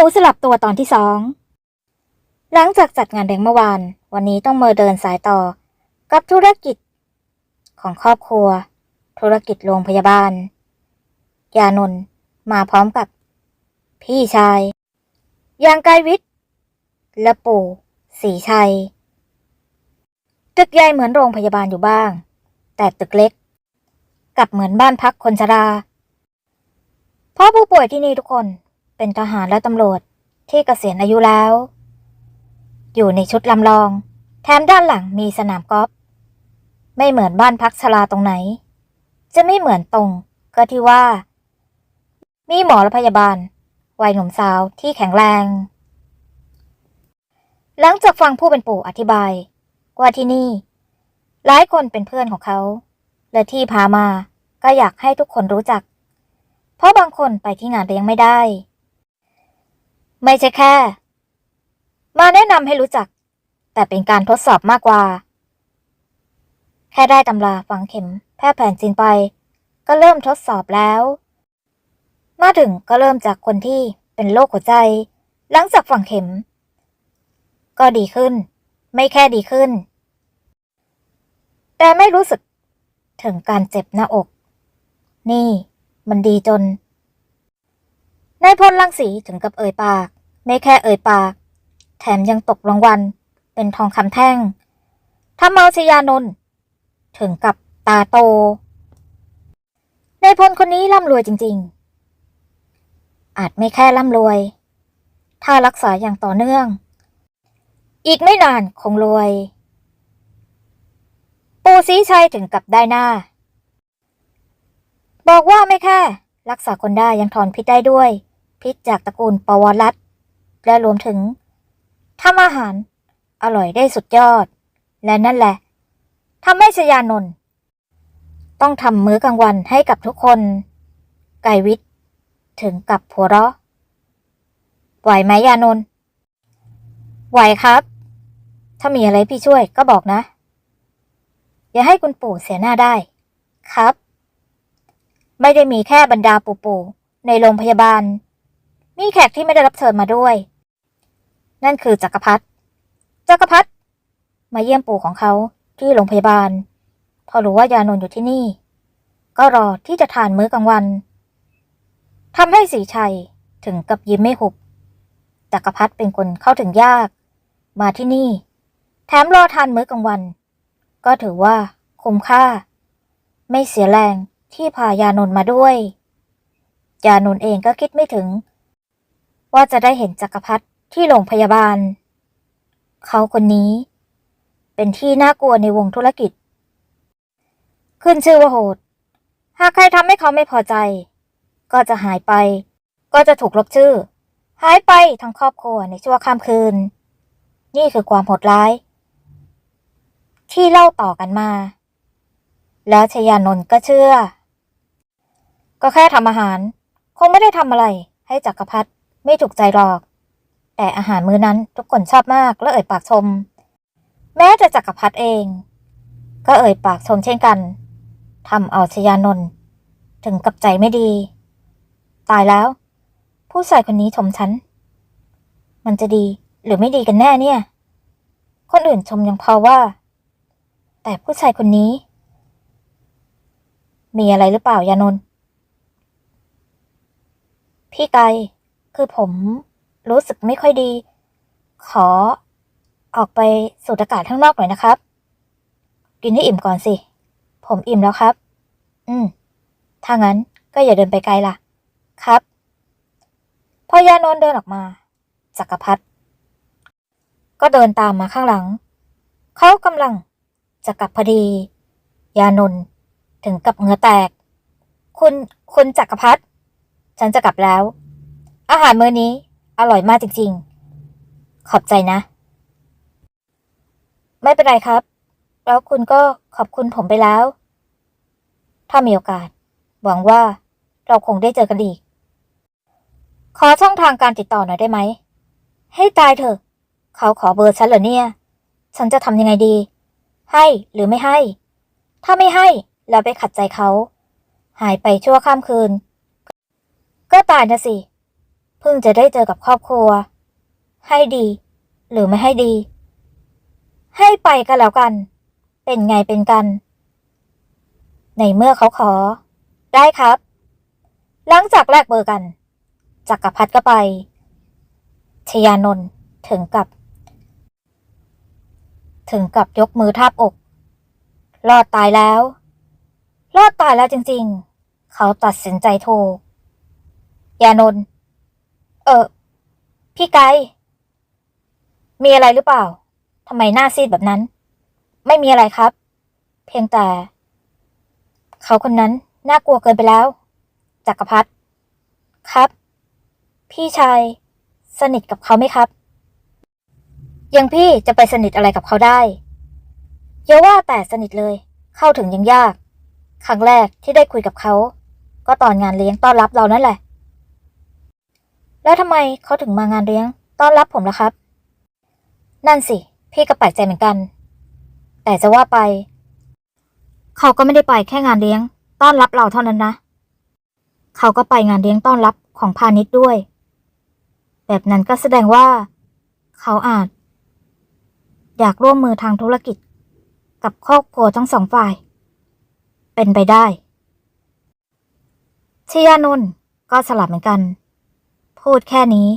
หนูสลับตัวตอนที่สอง หลังจากจัดงานเลี้ยงเมื่อวาน วันนี้ต้องมาเดินสายต่อ กับธุรกิจ ของครอบครัว ธุรกิจโรงพยาบาล ยานนมาพร้อมกับ พี่ชาย ยางกายวิทย์ และปู่สีชัย ตึกใหญ่เหมือนโรงพยาบาลอยู่บ้าง แต่ตึกเล็กกลับเหมือนบ้านพักคนชรา เพราะผู้ป่วยที่นี่ทุกคน เป็นทหารและตำรวจที่เกษียณอายุแล้ว อยู่ในชุดลำลอง แถมด้านหลังมีสนามกอล์ฟไม่เหมือนบ้านพักชราตรงไหน จะไม่เหมือนตรงก็ที่ว่า มีหมอและพยาบาล วัยหนุ่มสาวที่แข็งแรง หลังจากฟังผู้เป็นปู่อธิบาย ว่าที่นี่ หลายคนเป็นเพื่อนของเขา และที่พามาก็อยากให้ทุกคนรู้จัก เพราะบางคนไปที่งานเลี้ยงไม่ได้ ไม่ใช่แค่ มาแนะนำให้รู้จัก แต่เป็นการทดสอบมากกว่า แค่ได้ตำราฝังเข็มแพทย์แผนจีนไป ก็เริ่มทดสอบแล้ว มาถึงก็เริ่มจากคนที่เป็นโรคหัวใจ หลังจากฝังเข็ม ก็ดีขึ้น ไม่แค่ดีขึ้น แต่ไม่รู้สึกถึงการเจ็บหน้าอก นี่ มันดีจน นายพลลังสีถึงกับเอ่ยปาก ไม่แค่เอ่ยปาก แถมยังตกรางวัล เป็นทองคำแท่งทำเอาชยานนท์ถึงกับตาโตนายพลคนนี้ร่ำรวยจริง ๆ อาจไม่แค่ร่ำรวย ถ้ารักษาอย่างต่อเนื่อง อีกไม่นานคงรวย ปูซีชัยถึงกับได้หน้า บอกว่าไม่แค่ รักษาคนได้ยังถอนพิษได้ด้วย พิษจากตระกูลปวรัตและรวมถึงทำอาหารอร่อยได้สุดยอด และนั่นแหละทำให้ชยานนท์ต้องทำมื้อกลางวันให้กับทุกคน ไก่วิทย์ถึงกับหัวเราะไหวไหมยานนท์ไหวครับ ถ้ามีอะไรพี่ช่วยก็บอกนะ อย่าให้คุณปู่เสียหน้าได้ ครับ ไม่ได้มีแค่บรรดาปู่ๆในโรงพยาบาล มีแขกที่ไม่ได้รับเชิญมาด้วย นั่นคือจักรพัฒจักรพัฒมาเยี่ยมปู่ของเขาที่โรงพยาบาล พอรู้ว่ายานนอยู่ที่นี่ ก็รอที่จะทานมื้อกลางวันทำให้สีชัยถึงกับยิ้มไม่หุบจักรพัฒเป็นคนเข้าถึงยาก มาที่นี่ แถมรอทานมื้อกลางวัน ก็ถือว่าคุ้มค่า ไม่เสียแรงที่พายานนมาด้วย ยานนเองก็คิดไม่ถึง ว่าจะได้เห็นจักรพัฒที่โรงพยาบาล เขาคนนี้ เป็นที่น่ากลัวในวงธุรกิจ ขึ้นชื่อว่าโหด หากใครทำให้เขาไม่พอใจ ก็จะหายไป ก็จะถูกลบชื่อ หายไปทั้งครอบครัวในชั่วข้ามคืน นี่คือความโหดร้าย ที่เล่าต่อกันมา แล้วชยานนท์ก็เชื่อ ก็แค่ทำอาหาร คงไม่ได้ทำอะไรให้จักรพัฒ ไม่ถูกใจหรอก แต่อาหารมื้อนั้นทุกคนชอบมากและเอ่ยปากชม แม้แต่จักรพัฒเอง ก็เอ่ยปากชมเช่นกันทำเอาชยานนท์ถึงกับใจไม่ดี ตายแล้ว ผู้ชายคนนี้ชมฉัน มันจะดีหรือไม่ดีกันแน่เนี่ย คนอื่นชมยังพอว่า แต่ผู้ชายคนนี้ มีอะไรหรือเปล่ายานนท์พี่ไก คือผมรู้สึกไม่ค่อยดี ขอออกไปสูดอากาศข้างนอกหน่อยนะครับ กินให้อิ่มก่อนสิ ผมอิ่มแล้วครับ อืม ถ้างั้นก็อย่าเดินไปไกลล่ะ ครับพอยานนท์เดินออกมาจักรพัฒก็เดินตามมาข้างหลัง เขากำลังจะกลับพอดี ยานนท์ถึงกับเหงื่อแตก คุณคุณจักรพัฒฉันจะกลับแล้ว อาหารมื้อนี้ อร่อยมากจริง ๆ ขอบใจนะ ไม่เป็นไรครับ แล้วคุณก็ขอบคุณผมไปแล้ว ถ้ามีโอกาส หวังว่าเราคงได้เจอกันอีก ขอช่องทางการติดต่อหน่อยได้ไหม ให้ตายเถอะ เขาขอเบอร์ฉันเหรอเนี่ย ฉันจะทำยังไงดี ให้หรือไม่ให้ ถ้าไม่ให้แล้วไปขัดใจเขา หายไปชั่วข้ามคืน ก็ตายนะสิ เพิ่งจะได้เจอกับครอบครัว ให้ดี หรือไม่ให้ดี ให้ไปก็แล้วกัน เป็นไงเป็นกัน ในเมื่อเขาขอ ได้ครับ หลังจากแลกเบอร์กันจักรพัฒก็ไป ชยานนท์ถึงกับ ถึงกับยกมือทาบอก รอดตายแล้ว รอดตายแล้วจริงๆ เขาตัดสินใจถูกยานนท์ เออ พี่ไกมีอะไรหรือเปล่าทำไมหน้าซีดแบบนั้น ไม่มีอะไรครับ เพียงแต่ เขาคนนั้นน่ากลัวเกินไปแล้ว จักรพัฒครับ พี่ชาย สนิทกับเขาไหมครับ ยังพี่จะไปสนิทอะไรกับเขาได้อย่าว่าแต่สนิทเลย เข้าถึงยังยาก ครั้งแรกที่ได้คุยกับเขา ก็ตอนงานเลี้ยงต้อนรับเรานั่นแหละ แล้วทำไมเขาถึงมางานเลี้ยง ต้อนรับผมล่ะครับ นั่นสิ พี่ก็แปลกใจเหมือนกัน แต่จะว่าไป เขาก็ไม่ได้ไปแค่งานเลี้ยง ต้อนรับเราเท่านั้นนะ เขาก็ไปงานเลี้ยงต้อนรับของพาณิชย์ด้วย แบบนั้นก็แสดงว่า เขาอาจ อยากร่วมมือทางธุรกิจ กับครอบครัวทั้งสองฝ่าย เป็นไปได้ชยานุนก็สลับเหมือนกัน พูดแค่นี้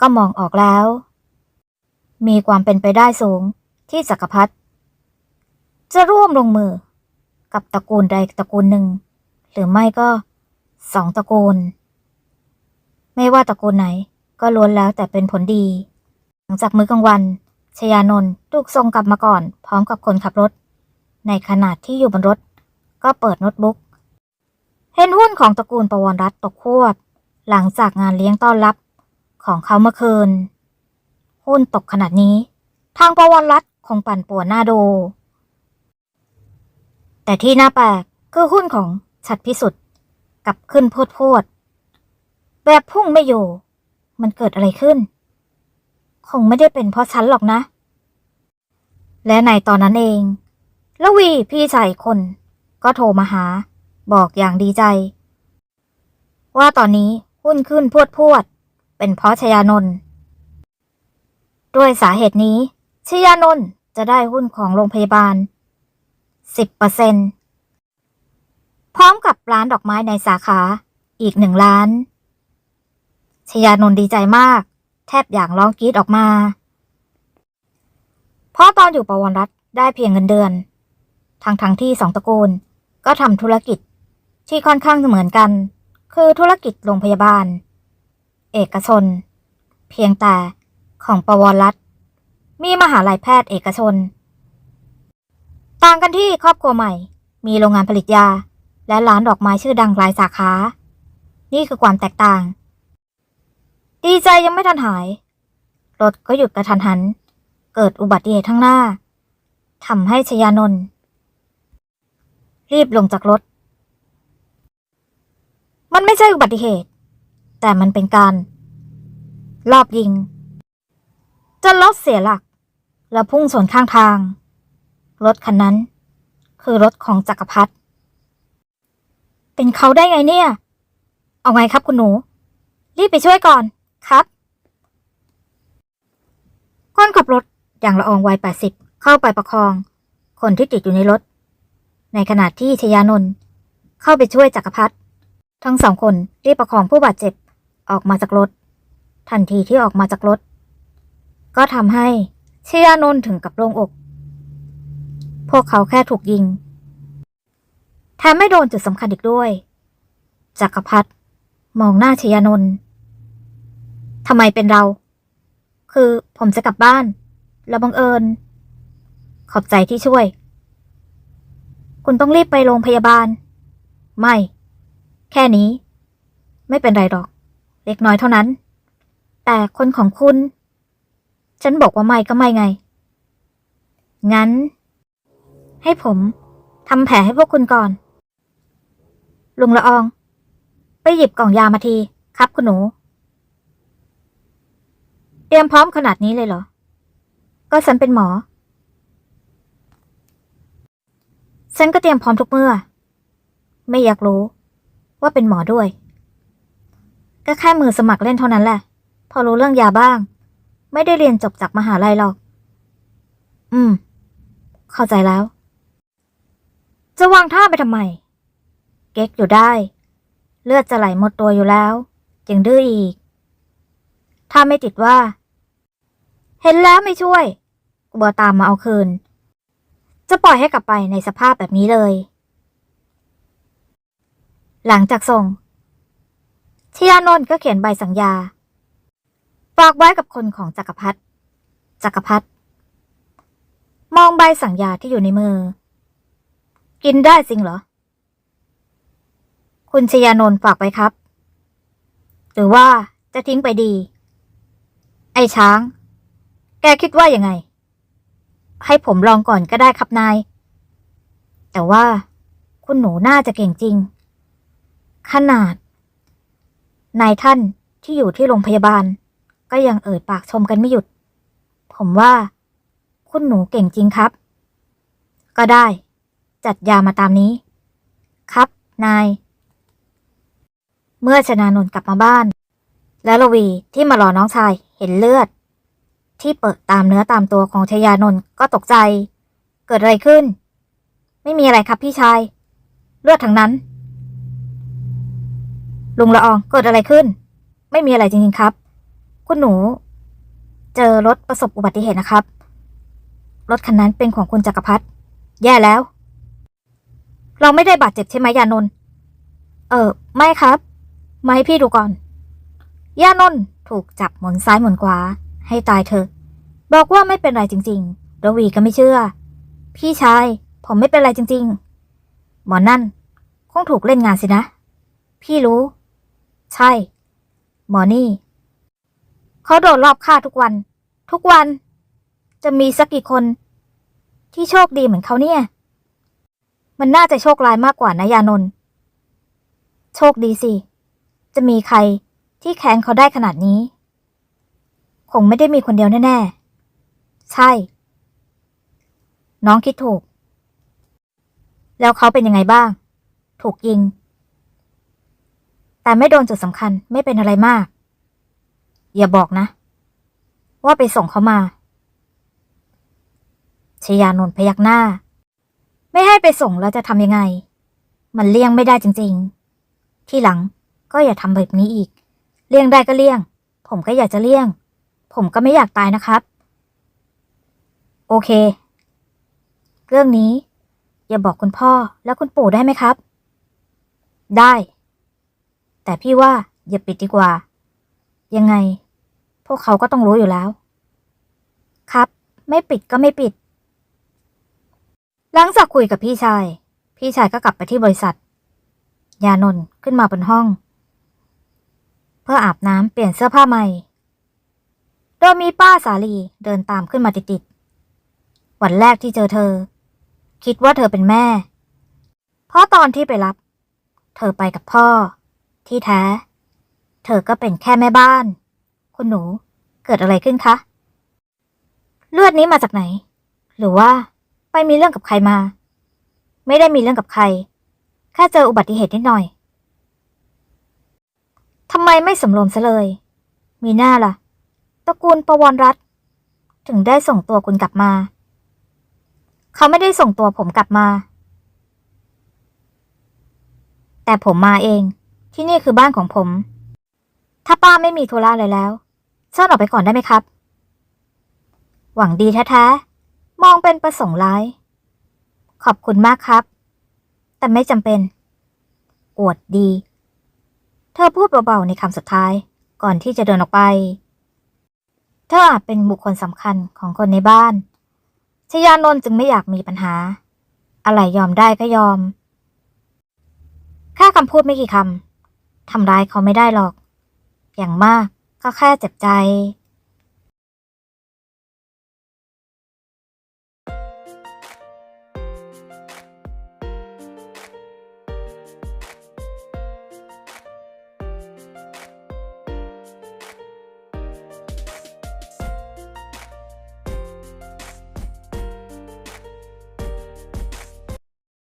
ก็มองออกแล้วมีความเป็นไปได้สูงที่จักรพรรดิจะร่วมลงมือกับตระกูลใดตระกูลหนึ่ง หรือไม่ก็สองตระกูล ไม่ว่าตระกูลไหนก็ล้วนแล้วแต่เป็นผลดี หลังจากมื้อกลางวันชยานนท์ถูกส่งกลับมาก่อน พร้อมกับคนขับรถ ในขณะที่อยู่บนรถ ก็เปิดโน้ตบุ๊ก เห็นหุ้นของตระกูลประวรรัตตกควบ หลังจากงานเลี้ยงต้อนรับของเขาเมื่อคืน หุ้นตกขนาดนี้ ทางประวรรัตน์คงปั่นป่วนหน้าดู แต่ที่น่าแปลกคือหุ้นของฉัดพิสุทธิ์กลับขึ้นพวดพดๆแบบพุ่งไม่อยู่ มันเกิดอะไรขึ้น คงไม่ได้เป็นเพราะฉันหรอกนะ และในตอนนั้นเองละวีพี่ชายคน ก็โทรมาหา บอกอย่างดีใจ ว่าตอนนี้ หุ้นขึ้นพวดพวด เป็นเพราะชยานนท์ด้วยสาเหตุนี้ชยานนท์จะได้หุ้นของโรงพยาบาลสิบเปอร์เซ็นพร้อมกับร้านดอกไม้ในสาขาอีกหนึ่งล้าน ชยานนท์ดีใจมาก แทบอยากร้องกรีดออกมา เพราะตอนอยู่ประวันรัฐได้เพียงเงินเดือน ทั้งทั้งที่สองตระกูลก็ทำธุรกิจที่ค่อนข้างเหมือนกัน คือธุรกิจโรงพยาบาล เอกชน เพียงแต่ของประวรรัฐมีมหาลัยแพทย์เอกชน ต่างกันที่ครอบครัวใหม่ มีโรงงานผลิตยา และร้านดอกไม้ชื่อดังหลายสาขา นี่คือความแตกต่าง ดีใจยังไม่ทันหาย รถก็หยุดกระทันหัน เกิดอุบัติเหตุข้างหน้าทำให้ชยานนท์รีบลงจากรถ มันไม่ใช่อุบัติเหตุ แต่มันเป็นการ รอบยิง จนรถเสียหลัก แล้วพุ่งสวนข้างทาง รถคันนั้น คือรถของจักรพรรดิเป็นเขาได้ไงเนี่ย เอาไงครับคุณหนู รีบไปช่วยก่อนครับคนขับรถอย่างละอองวัย80เข้าไปประคอง คนที่ติดอยู่ในรถ ในขณะที่ชยานนท์เข้าไปช่วยจักรพรรดิ ทั้งสองคนรีบประคองผู้บาดเจ็บออกมาจากรถ ทันทีที่ออกมาจากรถ ก็ทำให้ชยานนท์ถึงกับโล่งอก พวกเขาแค่ถูกยิงแถมไม่โดนจุดสำคัญอีกด้วยจักรพรรดิมองหน้าชยานนท์ทำไมเป็นเรา คือผมจะกลับบ้าน แล้วบังเอิญ ขอบใจที่ช่วย คุณต้องรีบไปโรงพยาบาล ไม่ ค่นี้ ไม่เป็นไรหรอก เล็กน้อยเท่านั้น แต่คนของคุณ ฉันบอกว่าไม่ก็ไม่ไง งั้น ให้ผมทำแผลให้พวกคุณก่อน ลุงละออง ไปหยิบกล่องยามาทีครับคุณหนู เตรียมพร้อมขนาดนี้เลยเหรอ ก็ฉันเป็นหมอ ฉันก็เตรียมพร้อมทุกเมื่อ ไม่อยากรู้ ว่าเป็นหมอด้วย ก็แค่มือสมัครเล่นเท่านั้นแหละ พอรู้เรื่องยาบ้าง ไม่ได้เรียนจบจากมหาลัยหรอก อืม เข้าใจแล้ว จะวางท่าไปทำไม เก๊กอยู่ได้ เลือดจะไหลหมดตัวอยู่แล้วยังดื้ออีก ถ้าไม่ติดว่า เห็นแล้วไม่ช่วย กลัวตามมาเอาคืน จะปล่อยให้กลับไปในสภาพแบบนี้เลย หลังจากส่งชยานนท์ก็เขียนใบสัญญาฝากไว้กับคนของจักรพรรดิจักรพรรดิมองใบสัญญาที่อยู่ในมือ กินได้จริงเหรอ คุณชยานนท์ฝากไว้ครับ หรือว่าจะทิ้งไปดี ไอ้ช้าง แกคิดว่ายังไง ให้ผมลองก่อนก็ได้ครับนาย แต่ว่าคุณหนูน่าจะเก่งจริง ขนาด นายท่านที่อยู่ที่โรงพยาบาล ก็ยังเอ่ยปากชมกันไม่หยุด ผมว่า คุณหนูเก่งจริงครับ ก็ได้ จัดยามาตามนี้ ครับ นาย เมื่อชนานนท์กลับมาบ้าน และลวีที่มารอน้องชายเห็นเลือด ที่เปิดตามเนื้อตามตัวของชยานนท์ก็ตกใจ เกิดอะไรขึ้น ไม่มีอะไรครับพี่ชาย เลือดทั้งนั้น ลุงละอองเกิดอะไรขึ้น ไม่มีอะไรจริงๆครับ คุณหนู เจอรถประสบอุบัติเหตุนะครับ รถคันนั้นเป็นของคุณจักรพัฒแย่แล้ว เราไม่ได้บาดเจ็บใช่ไหมยานนท์เออไม่ครับมาให้พี่ดูก่อน ย่านนท์ถูกจับหมุนซ้ายหมุนขวา ให้ตายเถอะบอกว่าไม่เป็นไรจริงๆระวีก็ไม่เชื่อ พี่ชาย ผมไม่เป็นไรจริง ๆ หมอนั่น คงถูกเล่นงานสินะ พี่รู้ ใช่ หมอนี่ เขาโดนรอบฆ่าทุกวัน ทุกวัน จะมีสักกี่คน ที่โชคดีเหมือนเขาเนี่ย มันน่าจะโชคร้ายมากกว่านะยานนท์โชคดีสิ จะมีใครที่แค้นเขาได้ขนาดนี้ คงไม่ได้มีคนเดียวแน่ ๆ ใช่ น้องคิดถูก แล้วเขาเป็นยังไงบ้าง ถูกยิง แต่ไม่โดนจุดสำคัญไม่เป็นอะไรมาก อย่าบอกนะ ว่าไปส่งเขามาชยานนท์พยักหน้า ไม่ให้ไปส่งแล้วจะทำยังไง มันเลี่ยงไม่ได้จริง ๆ ที่หลังก็อย่าทำแบบนี้อีก เลี่ยงได้ก็เลี่ยง ผมก็อยากจะเลี่ยง ผมก็ไม่อยากตายนะครับ โอเค เรื่องนี้ อย่าบอกคุณพ่อและคุณปู่ได้ไหมครับ ได้ แต่พี่ว่าอย่าปิดดีกว่า ยังไง พวกเขาก็ต้องรู้อยู่แล้ว ครับ ไม่ปิดก็ไม่ปิด หลังจากคุยกับพี่ชาย พี่ชายก็กลับไปที่บริษัท ยานนท์ขึ้นมาบนห้อง เพื่ออาบน้ำเปลี่ยนเสื้อผ้าใหม่ โดยมีป้าสาลีเดินตามขึ้นมาติดๆ วันแรกที่เจอเธอ คิดว่าเธอเป็นแม่ เพราะตอนที่ไปรับ เธอไปกับพ่อ ที่แท้ เธอก็เป็นแค่แม่บ้าน คุณหนูเกิดอะไรขึ้นคะ เลือดนี้มาจากไหน หรือว่าไปมีเรื่องกับใครมา ไม่ได้มีเรื่องกับใคร แค่เจออุบัติเหตุนิดหน่อยทำไมไม่สำรวมซะเลย มีหน้าล่ะ ตระกูลประวรรัตน์ถึงได้ส่งตัวคุณกลับมา เขาไม่ได้ส่งตัวผมกลับมา แต่ผมมาเอง ที่นี่คือบ้านของผม ถ้าป้าไม่มีธุระอะไรแล้วเชิญออกไปก่อนได้ไหมครับ หวังดีแท้ๆ มองเป็นประสงค์ร้าย ขอบคุณมากครับ แต่ไม่จำเป็น อวดดี เธอพูดเบาๆในคำสุดท้าย ก่อนที่จะเดินออกไป เธออาจเป็นบุคคลสำคัญของคนในบ้าน ชยานนท์จึงไม่อยากมีปัญหา อะไรยอมได้ก็ยอม แค่คำพูดไม่กี่คำ ทำร้ายเขาไม่ได้หรอก อย่างมากก็แค่เจ็บใจ